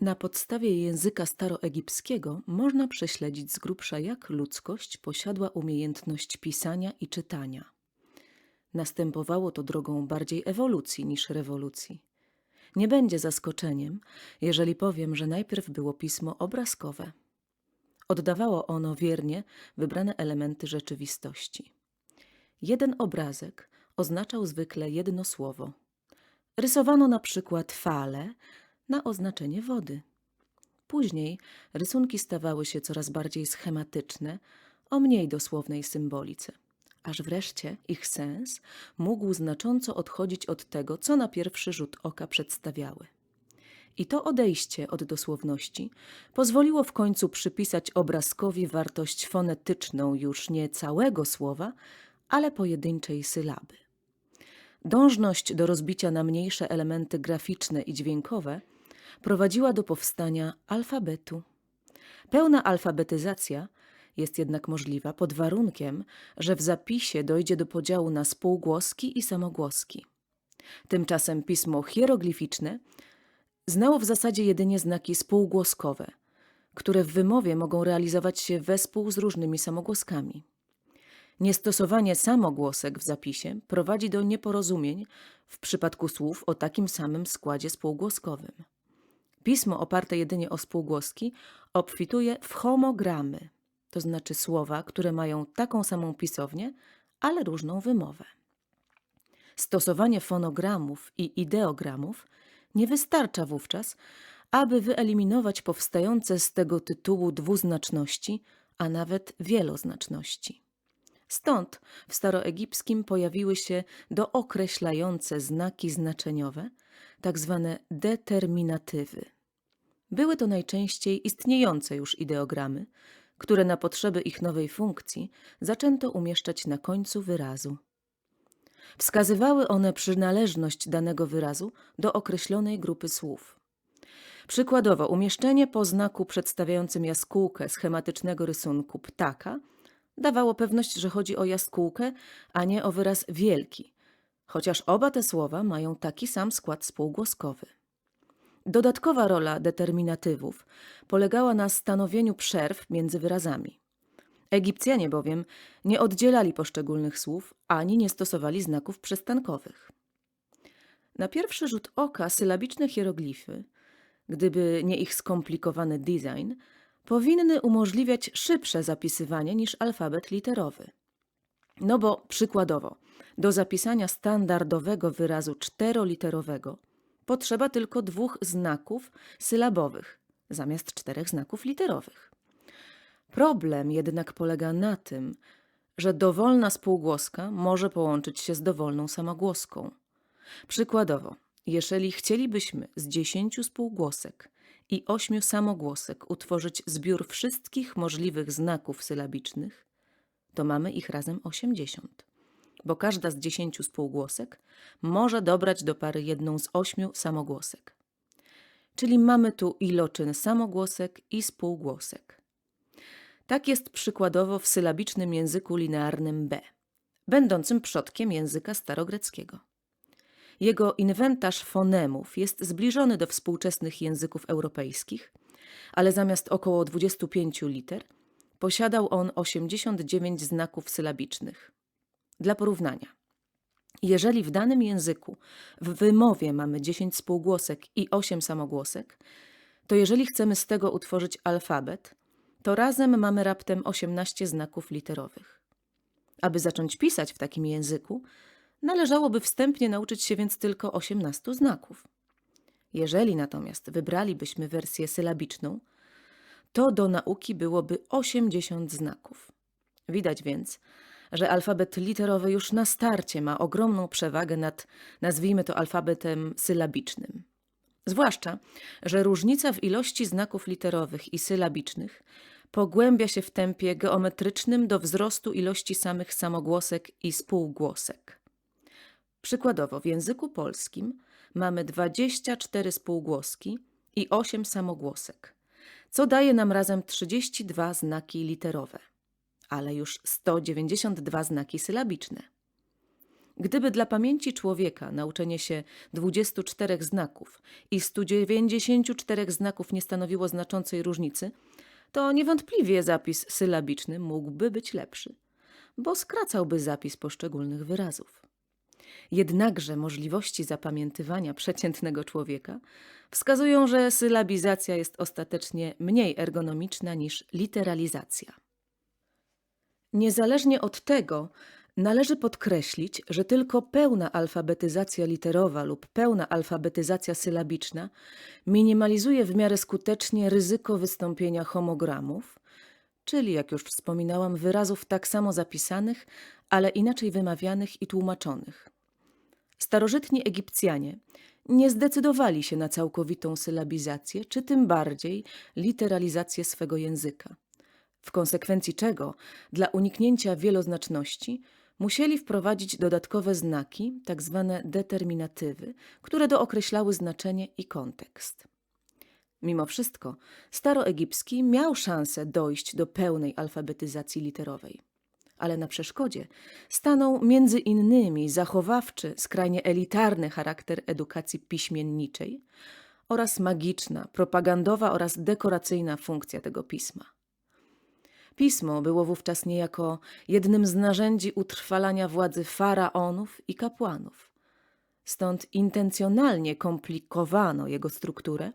Na podstawie języka staroegipskiego można prześledzić z grubsza, jak ludzkość posiadła umiejętność pisania i czytania. Następowało to drogą bardziej ewolucji niż rewolucji. Nie będzie zaskoczeniem, jeżeli powiem, że najpierw było pismo obrazkowe. Oddawało ono wiernie wybrane elementy rzeczywistości. Jeden obrazek oznaczał zwykle jedno słowo. Rysowano na przykład fale na oznaczenie wody. Później rysunki stawały się coraz bardziej schematyczne, o mniej dosłownej symbolice, aż wreszcie ich sens mógł znacząco odchodzić od tego, co na pierwszy rzut oka przedstawiały. I to odejście od dosłowności pozwoliło w końcu przypisać obrazkowi wartość fonetyczną już nie całego słowa, ale pojedynczej sylaby. Dążność do rozbicia na mniejsze elementy graficzne i dźwiękowe prowadziła do powstania alfabetu. Pełna alfabetyzacja jest jednak możliwa pod warunkiem, że w zapisie dojdzie do podziału na spółgłoski i samogłoski. Tymczasem pismo hieroglificzne znało w zasadzie jedynie znaki spółgłoskowe, które w wymowie mogą realizować się wespół z różnymi samogłoskami. Niestosowanie samogłosek w zapisie prowadzi do nieporozumień w przypadku słów o takim samym składzie spółgłoskowym. Pismo oparte jedynie o spółgłoski obfituje w homogramy, to znaczy słowa, które mają taką samą pisownię, ale różną wymowę. Stosowanie fonogramów i ideogramów nie wystarcza wówczas, aby wyeliminować powstające z tego tytułu dwuznaczności, a nawet wieloznaczności. Stąd w staroegipskim pojawiły się dookreślające znaki znaczeniowe, tak zwane determinatywy. Były to najczęściej istniejące już ideogramy, które na potrzeby ich nowej funkcji zaczęto umieszczać na końcu wyrazu. Wskazywały one przynależność danego wyrazu do określonej grupy słów. Przykładowo, umieszczenie po znaku przedstawiającym jaskółkę schematycznego rysunku ptaka dawało pewność, że chodzi o jaskółkę, a nie o wyraz wielki, chociaż oba te słowa mają taki sam skład spółgłoskowy. Dodatkowa rola determinatywów polegała na stanowieniu przerw między wyrazami. Egipcjanie bowiem nie oddzielali poszczególnych słów ani nie stosowali znaków przystankowych. Na pierwszy rzut oka sylabiczne hieroglify, gdyby nie ich skomplikowany design, powinny umożliwiać szybsze zapisywanie niż alfabet literowy. No bo przykładowo, do zapisania standardowego wyrazu czteroliterowego potrzeba tylko dwóch znaków sylabowych zamiast czterech znaków literowych. Problem jednak polega na tym, że dowolna spółgłoska może połączyć się z dowolną samogłoską. Przykładowo, jeżeli chcielibyśmy z dziesięciu spółgłosek i ośmiu samogłosek utworzyć zbiór wszystkich możliwych znaków sylabicznych, to mamy ich razem 80, bo każda z dziesięciu spółgłosek może dobrać do pary jedną z ośmiu samogłosek. Czyli mamy tu iloczyn samogłosek i spółgłosek. Tak jest przykładowo w sylabicznym języku linearnym B, będącym przodkiem języka starogreckiego. Jego inwentarz fonemów jest zbliżony do współczesnych języków europejskich, ale zamiast około 25 liter posiadał on 89 znaków sylabicznych. Dla porównania, jeżeli w danym języku w wymowie mamy 10 spółgłosek i 8 samogłosek, to jeżeli chcemy z tego utworzyć alfabet, to razem mamy raptem 18 znaków literowych. Aby zacząć pisać w takim języku, należałoby wstępnie nauczyć się więc tylko 18 znaków. Jeżeli natomiast wybralibyśmy wersję sylabiczną, to do nauki byłoby 80 znaków. Widać więc, że alfabet literowy już na starcie ma ogromną przewagę nad, nazwijmy to, alfabetem sylabicznym. Zwłaszcza, że różnica w ilości znaków literowych i sylabicznych pogłębia się w tempie geometrycznym do wzrostu ilości samych samogłosek i spółgłosek. Przykładowo w języku polskim mamy 24 spółgłoski i 8 samogłosek, co daje nam razem 32 znaki literowe, ale już 192 znaki sylabiczne. Gdyby dla pamięci człowieka nauczenie się 24 znaków i 194 znaków nie stanowiło znaczącej różnicy, to niewątpliwie zapis sylabiczny mógłby być lepszy, bo skracałby zapis poszczególnych wyrazów. Jednakże możliwości zapamiętywania przeciętnego człowieka wskazują, że sylabizacja jest ostatecznie mniej ergonomiczna niż literalizacja. Niezależnie od tego, należy podkreślić, że tylko pełna alfabetyzacja literowa lub pełna alfabetyzacja sylabiczna minimalizuje w miarę skutecznie ryzyko wystąpienia homogramów, czyli, jak już wspominałam, wyrazów tak samo zapisanych, ale inaczej wymawianych i tłumaczonych. Starożytni Egipcjanie nie zdecydowali się na całkowitą sylabizację, czy tym bardziej literalizację swego języka. W konsekwencji czego, dla uniknięcia wieloznaczności, musieli wprowadzić dodatkowe znaki, tak zwane determinatywy, które dookreślały znaczenie i kontekst. Mimo wszystko, staroegipski miał szansę dojść do pełnej alfabetyzacji literowej. Ale na przeszkodzie stanął między innymi zachowawczy, skrajnie elitarny charakter edukacji piśmienniczej oraz magiczna, propagandowa oraz dekoracyjna funkcja tego pisma. Pismo było wówczas niejako jednym z narzędzi utrwalania władzy faraonów i kapłanów. Stąd intencjonalnie komplikowano jego strukturę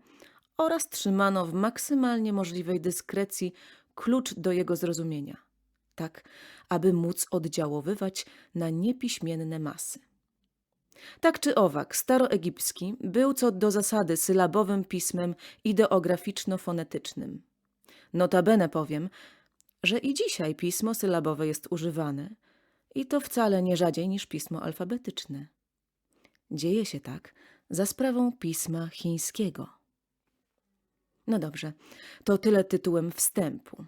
oraz trzymano w maksymalnie możliwej dyskrecji klucz do jego zrozumienia, tak aby móc oddziaływać na niepiśmienne masy. Tak czy owak, staroegipski był co do zasady sylabowym pismem ideograficzno-fonetycznym. Notabene powiem, że i dzisiaj pismo sylabowe jest używane i to wcale nie rzadziej niż pismo alfabetyczne. Dzieje się tak za sprawą pisma chińskiego. No dobrze, to tyle tytułem wstępu.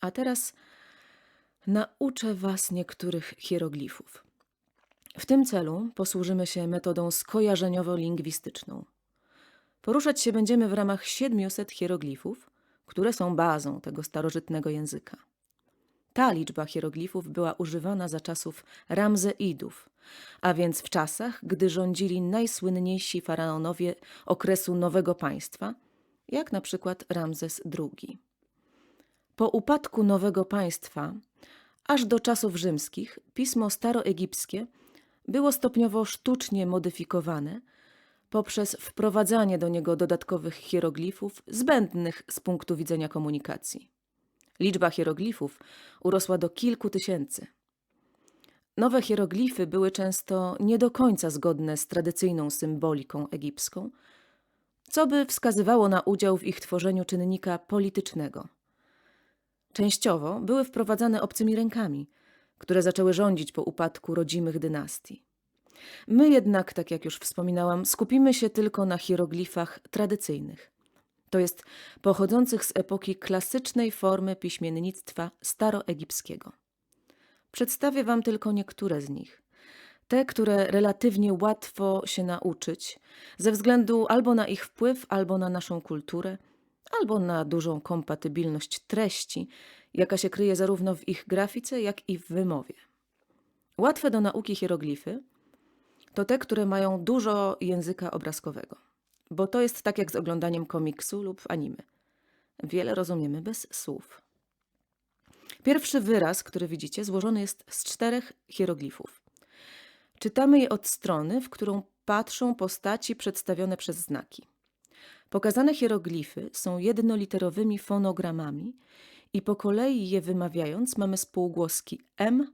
A teraz nauczę Was niektórych hieroglifów. W tym celu posłużymy się metodą skojarzeniowo-lingwistyczną. Poruszać się będziemy w ramach 700 hieroglifów, które są bazą tego starożytnego języka. Ta liczba hieroglifów była używana za czasów Ramzeidów, a więc w czasach, gdy rządzili najsłynniejsi faraonowie okresu Nowego Państwa, jak na przykład Ramzes II. Po upadku Nowego Państwa, aż do czasów rzymskich, pismo staroegipskie było stopniowo sztucznie modyfikowane poprzez wprowadzanie do niego dodatkowych hieroglifów zbędnych z punktu widzenia komunikacji. Liczba hieroglifów urosła do kilku tysięcy. Nowe hieroglify były często nie do końca zgodne z tradycyjną symboliką egipską, co by wskazywało na udział w ich tworzeniu czynnika politycznego. Częściowo były wprowadzane obcymi rękami, które zaczęły rządzić po upadku rodzimych dynastii. My jednak, tak jak już wspominałam, skupimy się tylko na hieroglifach tradycyjnych to jest pochodzących z epoki klasycznej formy piśmiennictwa staroegipskiego. Przedstawię Wam tylko niektóre z nich. Te, które relatywnie łatwo się nauczyć, ze względu albo na ich wpływ, albo na naszą kulturę, albo na dużą kompatybilność treści, jaka się kryje zarówno w ich grafice, jak i w wymowie. Łatwe do nauki hieroglify to te, które mają dużo języka obrazkowego bo to jest tak jak z oglądaniem komiksu lub anime. Wiele rozumiemy bez słów. Pierwszy wyraz, który widzicie, złożony jest z czterech hieroglifów. Czytamy je od strony, w którą patrzą postaci przedstawione przez znaki. Pokazane hieroglify są jednoliterowymi fonogramami i po kolei je wymawiając mamy spółgłoski M,